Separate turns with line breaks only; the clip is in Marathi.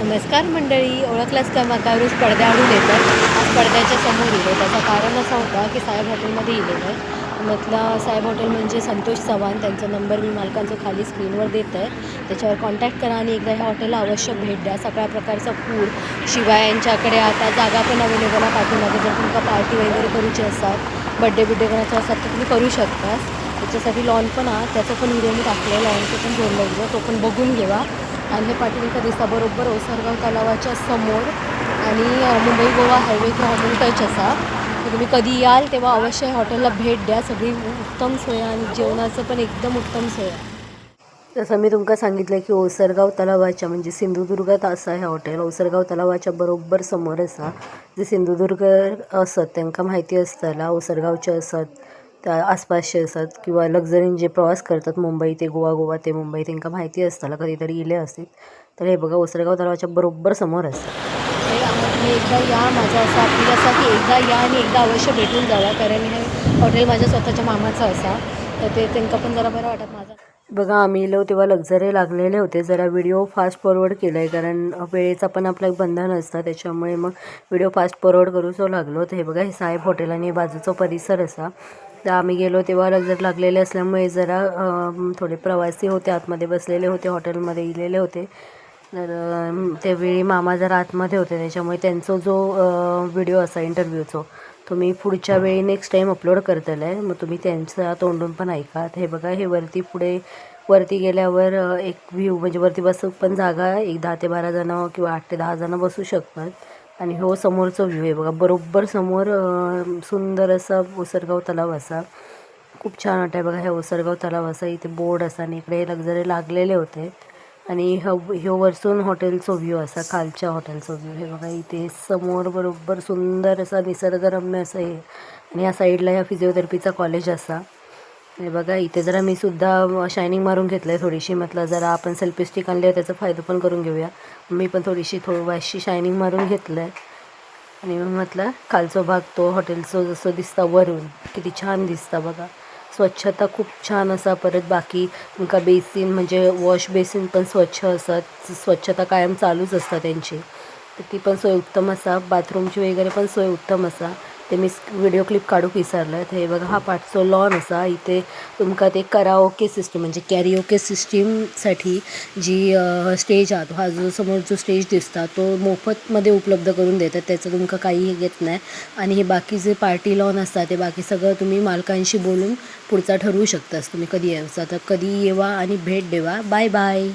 नमस्कार मंडळी ओळखलाच का माका? रोज पडद्याआडून येतात आज पडद्याच्या समोर इलो. त्याचं कारण असं होता की साहेब हॉटेलमध्ये इलेलं आहे म्हटलं साहेब हॉटेल म्हणजे संतोष चव्हाण. त्यांचा नंबर मी मालकांचं खाली स्क्रीनवर देत आहे त्याच्यावर कॉन्टॅक्ट करा आणि एकदा ह्या हॉटेलला अवश्य भेट द्या. सगळ्या प्रकारचा फूड शिवाय यांच्याकडे आता जागा पण अवेलेबल आहे. पाठीमागे जर तुमका पार्टी वगैरे करूची असतात बड्डे बिड्डे करायचं असतात तर तुम्ही करू शकता त्याच्यासाठी लॉन पण आहात त्याचं पण व्हिडिओ मी टाकलेलं लॉनचं पण जोडलं गेलं तो पण बघून घेवा. आणि हे पाटील दिसता बरोबर ओसरगाव तलावाच्या समोर आणि Mumbai Goa highway hotel touch असा. तर तुम्ही कधी याल तेव्हा अवश्य हॉटेलला भेट द्या. सगळी उत्तम सोय आणि जेवणाचं पण एकदम उत्तम सोय आहे. जसं मी तुमका सांगितलं की ओसरगाव तलावाच्या म्हणजे सिंधुदुर्गात असा हे हॉटेल. ओसरगाव तलावाच्या बरोबर समोर असा. जे सिंधुदुर्ग असत त्यांना माहिती असताना ओसरगावचे असत त्या आसपासचे असतात किंवा लक्झरीन जे प्रवास करतात मुंबई ते गोवा गोवा ते मुंबई त्यांना माहिती असताना कधीतरी इले असतील. तर हे बघा ओसरगाव तलावाच्या बरोबर समोर असतं. तुम्ही एकदा या. माझं असं अपील असा की एकदा या आणि एकदा अवश्य भेटून जावा. कारण हे हॉटेल माझ्या स्वतःच्या मामाचं असा. तर ते त्यांना पण जरा बरं वाटत माझं. बघा आम्ही इलो तेव्हा लक्झरी लागलेले होते. जरा व्हिडिओ फास्ट फॉरवर्ड केला आहे कारण वेळेचा पण आपलं एक बंधन असतं. त्याच्यामुळे मग व्हिडिओ फास्ट फॉरवर्ड करूचो लागलो. तर हे बघा हे साहेब हॉटेल आणि बाजूचा परिसर असा. तर आम्ही गेलो तेव्हा लक्झर लागलेले असल्यामुळे जरा थोडे प्रवासी होते आतमध्ये बसलेले होते हॉटेलमध्ये इलेले होते. तर त्यावेळी मामा जरा आतमध्ये होते त्याच्यामुळे त्यांचा जो व्हिडिओ असा इंटरव्ह्यूचो तो मी पुढच्या वेळी नेक्स्ट टाईम अपलोड करतलं आहे मग तुम्ही त्यांचा तोंडून पण ऐका. हे बघा हे वरती पुढे वरती गेल्यावर एक व्ह्यू म्हणजे वरती बसू पण जागा एक दहा ते बारा जणं किंवा आठ ते दहा जणं बसू शकतात. आणि हो समोरचो व्ह्यू आहे बघा. बरोबर समोर सुंदर असा ओसरगाव तलाव असा. खूप छान वाटाय बघा ह्या ओसरगाव तलाव असा. इथे बोर्ड असा आणि इकडे लक्झरी लागलेले होते. आणि ह ह्यो वरसून हॉटेलचो व्ह्यू असा खालच्या हॉटेलचो व्ह्यू हे बघा इथे समोर बरोबर सुंदर असा निसर्गरम्य असं हे. आणि या साईडला ह्या फिजिओथेरपीचा कॉलेज असा. हे बघा इथे जरा मी सुद्धा शायनिंग मारून घेतलं आहे थोडीशी. म्हटलं जरा आपण सेल्फी स्टिक आणली आहे त्याचा फायदा पण करून घेऊया. मी पण थोडीशी थोडी वाशी शायनिंग मारून घेतलं आहे आणि मग म्हटलं खालचा भाग तो हॉटेलचं जसं दिसता वरून किती छान दिसता बघा. स्वच्छता खूप छान असा परत बाकी तुमका बेसिन म्हणजे वॉश बेसिन पण स्वच्छ असतात स्वच्छता कायम चालूच असतात त्यांची. तर ती पण सोय उत्तम असा. बाथरूमची वगैरे पण सोय उत्तम असा. ते मी व्हिडिओ क्लिप काढूक विसरलं हे बघा हा पाठचो लॉन असा. इथे तुमका ते कराओके सिस्टीम म्हणजे कॅरिओके सिस्टीमसाठी जी स्टेज हा तो हा जो समोर जो स्टेज दिसता तो मोफतमध्ये उपलब्ध करून देतात. त्याचं तुमका काही घेत नाही. आणि हे बाकी जे पार्टी लॉन असतात ते बाकी सगळं तुम्ही मालकांशी बोलून पुढचा ठरवू शकतास. तुम्ही कधी यायचा तर कधी येवा आणि भेट देवा. Bye bye